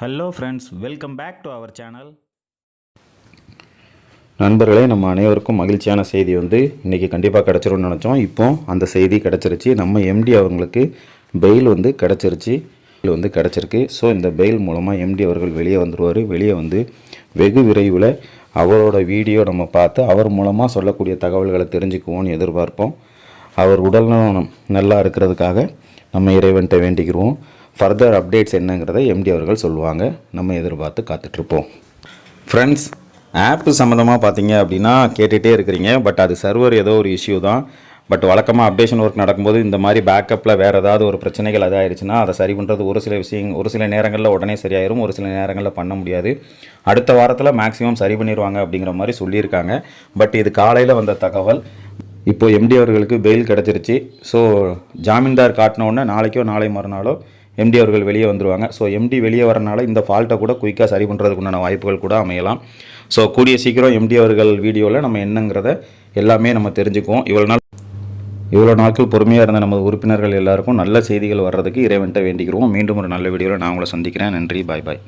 Hello friends welcome back to our channel நண்பர்களே நம்ம அனைவருக்கும் மகிழ்ச்சியான செய்தி வந்து இன்றைக்கி கண்டிப்பாக கிடச்சிரும்னு நினச்சோம். இப்போ அந்த செய்தி கிடச்சிருச்சு. நம்ம எம்டி அவங்களுக்கு பெயில் வந்து கிடச்சிருச்சு. பெயில் வந்து கிடச்சிருக்கு. ஸோ இந்த பெயில் மூலமாக எம்டி அவர்கள் வெளியே வந்துடுவார் வெளியே வந்து வெகு விரைவில் அவரோட வீடியோ நம்ம பார்த்து அவர் மூலமாக சொல்லக்கூடிய தகவல்களை தெரிஞ்சுக்குவோம்னு எதிர்பார்ப்போம். அவர் உடல்நலம் நல்லா இருக்கிறதுக்காக நம்ம இறைவன்கிட்ட வேண்டிக்கிறோம். ஃபர்தர் அப்டேட்ஸ் என்னங்கிறத எம்டி அவர்கள் சொல்லுவாங்க. நம்ம எதிர்பார்த்து காத்துட்ருப்போம். ஃப்ரெண்ட்ஸ் ஆப்பு சம்மந்தமாக பார்த்தீங்க அப்படின்னா கேட்டுகிட்டே இருக்கிறீங்க. பட் அது சர்வர் ஏதோ ஒரு இஷ்யூ தான். பட் வழக்கமாக அப்டேஷன் ஒர்க் நடக்கும்போது இந்த மாதிரி பேக்கப்பில் வேறு ஏதாவது ஒரு பிரச்சனைகள் அதாயிருச்சுன்னா அதை சரி பண்ணுறது ஒரு சில விஷயம் ஒரு சில நேரங்களில் உடனே சரியாயிரும். ஒரு சில நேரங்களில் பண்ண முடியாது. அடுத்த வாரத்தில் மேக்ஸிமம் சரி பண்ணிடுவாங்க அப்படிங்கிற மாதிரி சொல்லியிருக்காங்க. பட் இது காலையில் வந்த தகவல். இப்போ எம்டி அவர்களுக்கு பெயில் கிடச்சிருச்சு. ஸோ ஜாமீன்தார் காட்டினோடனே நாளைக்கோ நாளை மறுநாளோ எம்டி அவர்கள் வெளியே வந்துருவாங்க. ஸோ எம்டி வெளியே வரனால இந்த ஃபால்ட்டை கூட குயிக்காக சரி பண்ணுறதுக்குண்டான வாய்ப்புகள் கூட அமையலாம். ஸோ கூடிய சீக்கிரம் எம்டி அவர்கள் வீடியோவில் நம்ம என்னங்கிறத எல்லாமே நம்ம தெரிஞ்சுக்குவோம். இவ்வளோ நாள் இவ்வளோ நாட்கள் பொறுமையாக இருந்த நமது உறுப்பினர்கள் எல்லாருக்கும் நல்ல செய்திகள் வர்றதுக்கு இறைவன்ட்ட வேண்டிக்கிறோம். மீண்டும் ஒரு நல்ல வீடியோவில் நான் உங்களை சந்திக்கிறேன். நன்றி. பாய் பாய்